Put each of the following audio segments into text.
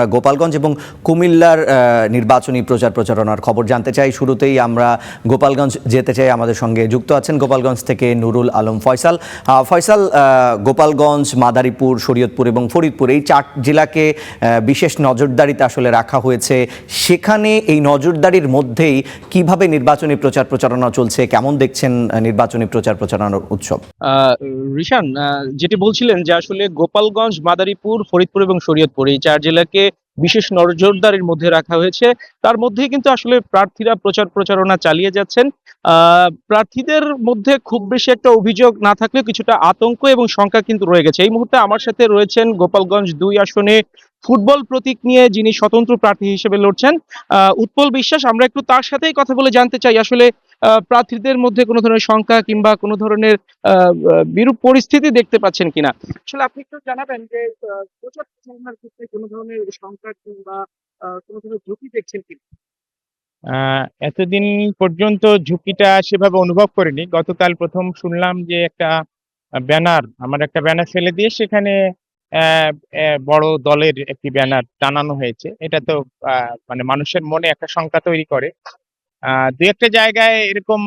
আমরা গোপালগঞ্জ এবং কুমিল্লার নির্বাচনী প্রচার প্রচারণার খবর জানতে চাই। শুরুতেই আমরা গোপালগঞ্জ যেতে চাই। আমাদের সঙ্গে যুক্ত আছেন গোপালগঞ্জ থেকে নুরুল আলম ফয়সাল। ফয়সাল গোপালগঞ্জ, মাদারীপুর, শরীয়তপুর এবং ফরিদপুর এই চার জেলাকে বিশেষ নজরদারিতে আসলে রাখা হয়েছে। সেখানে এই নজরদারির মধ্যেই কীভাবে নির্বাচনী প্রচার প্রচারণা চলছে? কেমন দেখছেন নির্বাচনী প্রচার প্রচারণার উৎসব? রিশান যেটি বলছিলেন যে আসলে গোপালগঞ্জ, মাদারীপুর, ফরিদপুর এবং শরীয়তপুর এই চার জেলাকে বিশেষ নজরদারির মধ্যে রাখা হয়েছে। তার মধ্যে কিন্তু আসলে প্রার্থীরা প্রচার প্রচারণা চালিয়ে যাচ্ছেন। প্রার্থীদের মধ্যে খুব বেশি একটা অভিযোগ না থাকলেও কিছুটা আতঙ্ক এবং শঙ্কা কিন্তু রয়ে গেছে। এই মুহূর্তে আমার সাথে রয়েছেন গোপালগঞ্জ দুই আসনে ফুটবল প্রতীক নিয়ে যিনি স্বতন্ত্র প্রার্থী হিসেবে লড়ছেন আহ, উৎপল বিশ্বাস। আমরা একটু তার সাথেই কথা বলে জানতে চাই। আসলে প্রার্থীদের মধ্যে কোনো ধরনের শঙ্কা কিংবা কোনো ধরনের বিরূপ পরিস্থিতি দেখতে পাচ্ছেন কিনা? আসলে আপনি একটু জানাবেন যে প্রচার প্রচারণার ক্ষেত্রে কোনো ধরনের সংকট কিংবা আহ, কোনো ধরনের ঝুঁকি দেখছেন কিনা? আহ, এতদিন পর্যন্ত ঝুঁকিটা সেভাবে অনুভব করিনি। গতকাল প্রথম শুনলাম যে একটা ব্যানার আমার একটা ব্যানার ফেলে দিয়ে সেখানে আহ, আহ, বড় দলের একটি ব্যানার টানানো হয়েছে। এটা তো আহ, মানে মানুষের মনে একটা শঙ্কা তৈরি করে। দু একটা জায়গায় এরকম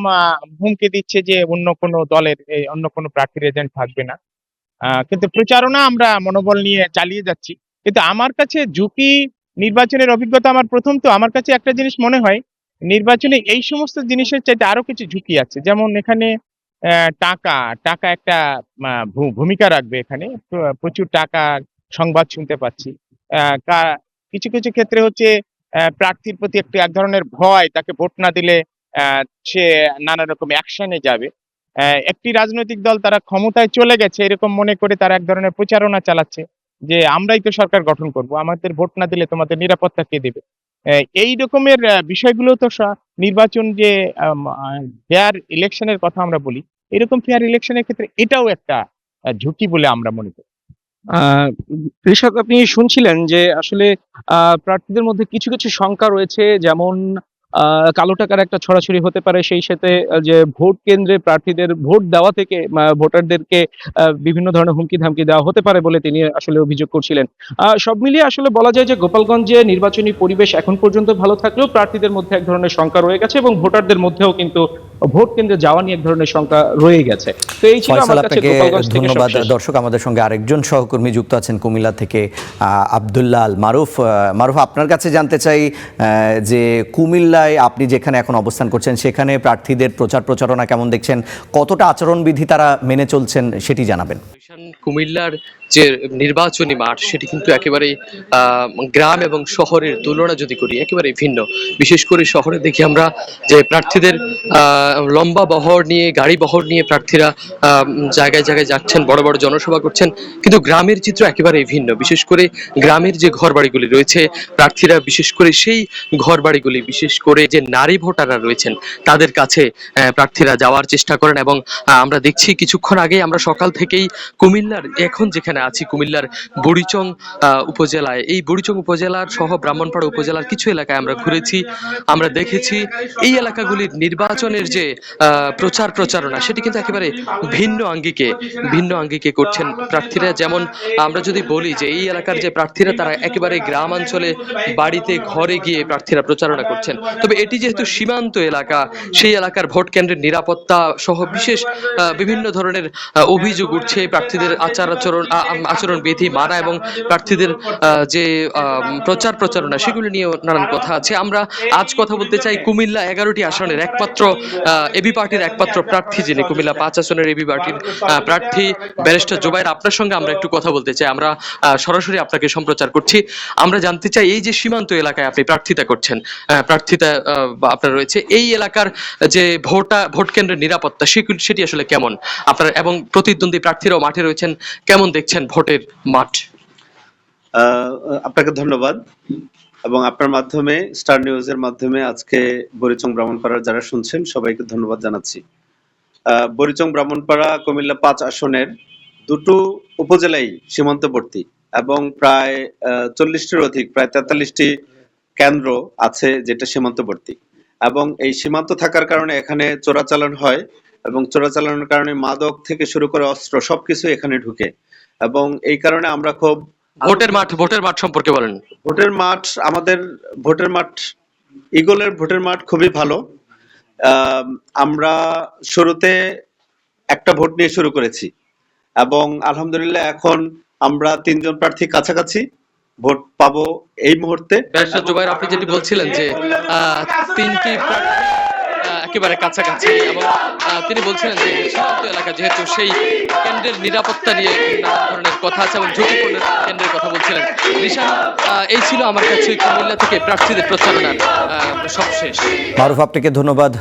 হুমকি দিচ্ছে যে অন্য কোনো দলের অন্য কোনো প্রার্থীর এজেন্ট থাকবে না। কিন্তু প্রচারণা আমরা মনোবল নিয়ে চালিয়ে যাচ্ছি। কিন্তু আমার কাছে ঝুঁকি নির্বাচনের অভিজ্ঞতা আমার প্রথম, তো আমার কাছে একটা জিনিস মনে হয়, নির্বাচনে এই সমস্ত জিনিসের চাইতে আরও কিছু ঝুঁকি আছে। যেমন এখানে টাকা টাকা একটা ভূমিকা রাখবে এখানে। প্রচুর টাকা সংবাদ শুনতে পাচ্ছি। কিছু কিছু ক্ষেত্রে হচ্ছে প্রার্থীর প্রতি একটি এক ধরনের ভয়, তাকে ভোট না দিলে সে নানা রকম অ্যাকশনে যাবে। একটি রাজনৈতিক দল তারা ক্ষমতায় চলে গেছে, এরকম মনে করে তারা এক ধরনের প্রচারণা চালাচ্ছে যে, আমরাই তো সরকার গঠন করব, আমাদের ভোট না দিলে তোমাদের নিরাপত্তা কে দেবে? এই রকমের বিষয়গুলো তো নির্বাচন যে ফেয়ার ইলেকশনের কথা আমরা বলি, এরকম ফেয়ার ইলেকশনের ক্ষেত্রে এটাও একটা ঝুঁকি বলে আমরা মনে করি। কৃষক, আপনি শুনছিলেন যে আসলে প্রার্থীদের মধ্যে কিছু কিছু শঙ্কা রয়েছে, যেমন কালো টাকার একটা ছড়াছড়ি হতে পারে, সেই সাথে যে ভোট কেন্দ্রে প্রার্থীদের ভোট দেওয়া থেকে ভোটারদেরকে বিভিন্ন ধরনের হুমকি ধামকি দেওয়া হতে পারে বলে তিনি আসলে অভিযোগ করছিলেন। সব মিলিয়ে আসলে বলা যায় যে গোপালগঞ্জে নির্বাচনী পরিবেশ এখন পর্যন্ত ভালো থাকলেও প্রার্থীদের মধ্যে এক ধরনের শঙ্কা রয়ে গেছে এবং ভোটারদের মধ্যেও কিন্তু ভোট কেন্দ্রে যাওয়া নিয়ে এক ধরনের শঙ্কা রয়ে গেছে। তো এই ছিল আমার কাছে ধন্যবাদ। দর্শক আমাদের সঙ্গে আরেকজন সহকর্মী যুক্ত আছেন কুমিল্লা থেকে আহ, আব্দুল্লাহ আল মারুফ। মারুফ আপনার কাছে জানতে চাই আহ, যে কুমিল্লায় আপনি যেখানে এখন অবস্থান করছেন সেখানে প্রার্থীদের প্রচার প্রচারণা কেমন দেখছেন? কতটা আচরণবিধি তারা মেনে চলছেন সেটি জানাবেন। কুমিল্লার যে নির্বাচনী মাঠ সেটি কিন্তু একেবারেই আহ, গ্রাম এবং শহরের তুলনা যদি করি একেবারেই ভিন্ন। বিশেষ করে শহরে দেখি আমরা যে প্রার্থীদের আহ, লম্বা বহর নিয়ে, গাড়ি বহর নিয়ে প্রার্থীরা জায়গায় জায়গায় যাচ্ছেন, বড় বড় জনসভা করছেন। কিন্তু গ্রামের চিত্র একেবারেই ভিন্ন। বিশেষ করে গ্রামের যে ঘরবাড়িগুলি রয়েছে, প্রার্থীরা বিশেষ করে সেই ঘরবাড়িগুলি, বিশেষ করে যে নারী ভোটাররা রয়েছেন, তাদের কাছে প্রার্থীরা যাওয়ার চেষ্টা করেন এবং আমরা দেখছি কিছুক্ষণ আগে আমরা সকাল থেকেই কুমিল্লার, এখন যেখানে আছি, কুমিল্লার বুড়িচং উপজেলায়। এই বুড়িচং উপজেলার সহ ব্রাহ্মণপাড়া উপজেলার কিছু এলাকায় আমরা ঘুরেছি, আমরা দেখেছি, এই এলাকাগুলির নির্বাচনের যে আহ, প্রচার প্রচারণা সেটি কিন্তু একেবারে ভিন্ন আঙ্গিকে ভিন্ন আঙ্গিকে করছেন প্রার্থীরা। যেমন আমরা যদি বলি যে এই এলাকার যে প্রার্থীরা তারা একেবারে গ্রামাঞ্চলে বাড়িতে ঘরে গিয়ে প্রার্থীরা প্রচারণা করছেন। তবে এটি যেহেতু সীমান্ত এলাকা সেই এলাকার ভোট কেন্দ্রের নিরাপত্তা সহ বিশেষ বিভিন্ন ধরনের অভিযোগ উঠছে প্রার্থীদের আচার আচরণ আচরণ বিধি মানা এবং প্রার্থীদের যে প্রচার প্রচারণা সেগুলি নিয়েও নানান কথা আছে। আমরা আজ কথা বলতে চাই কুমিল্লা এগারোটি আসনের একমাত্র এবি পার্টির একমাত্র প্রার্থী যিনি, কুমিল্লা পাঁচ আসনের এবি পার্টির প্রার্থী ব্যারিস্টার জোবাইর, আপনার সঙ্গে আমরা একটু কথা বলতে চাই। আমরা সরাসরি আপনাকে সম্প্রচার করছি। আমরা জানতে চাই, এই যে সীমান্ত এলাকায় আপনি প্রার্থিতা করছেন প্রার্থিতা আপনার রয়েছে, এই এলাকার যে ভোটা, ভোট কেন্দ্রের নিরাপত্তা সেটি আসলে কেমন? আপনার এবং প্রতিদ্বন্দ্বী প্রার্থীরাও মাঠে রয়েছেন, কেমন দেখছেন ভোটের মাঠ? আপনাকে ধন্যবাদ। এবং আপনার মাধ্যমে স্টার নিউজের মাধ্যমে আজকে বরিচং ব্রাহ্মণপাড়ার যারা শুনছেন, সবাইকে ধন্যবাদ জানাচ্ছি। বরিচং ব্রাহ্মণপাড়া কুমিল্লা পাঁচ আসনের দুটো উপজেলাই সীমান্তবর্তী এবং প্রায় চল্লিশটির অধিক, প্রায় তেতাল্লিশটি কেন্দ্র আছে যেটা সীমান্তবর্তী। এবং এই সীমান্ত থাকার কারণে এখানে চোরাচালান হয় এবং চোরাচালানের কারণে মাদক থেকে শুরু করে অস্ত্র সবকিছু এখানে ঢুকে। এবং এই কারণে আমরা খুব ভোটের মাঠ ভোটের মাঠ সম্পর্কে বলেন। ভোটের মাঠ আমাদের ভোটের মাঠ ইগলের ভোটের মাঠ খুবই ভালো। আমরা শুরুতে একটা ভোট নিয়ে শুরু করেছি এবং আলহামদুলিল্লাহ এখন আমরা তিনজন প্রার্থী কাছাকাছি ভোট পাবো এই মুহূর্তে। ব্যারিস্টার জুবাইর আপনি যেটি বলছিলেন যে তিনটি প্রার্থী একেবারে কাছাকাছি এবং তিনি বলছিলেন যে সীমান্ত এলাকা যেহেতু সেই কেন্দ্রের নিরাপত্তা নিয়ে নানা ধরনের কথা আছে এবং ঝুঁকিপূর্ণ কেন্দ্রের কথা বলছিলেন। নিশা এই ছিল আমার কাছে কুমিল্লা থেকে প্রার্থীদের প্রচারণার সবশেষ। মারুফ, আপনাকে ধন্যবাদ।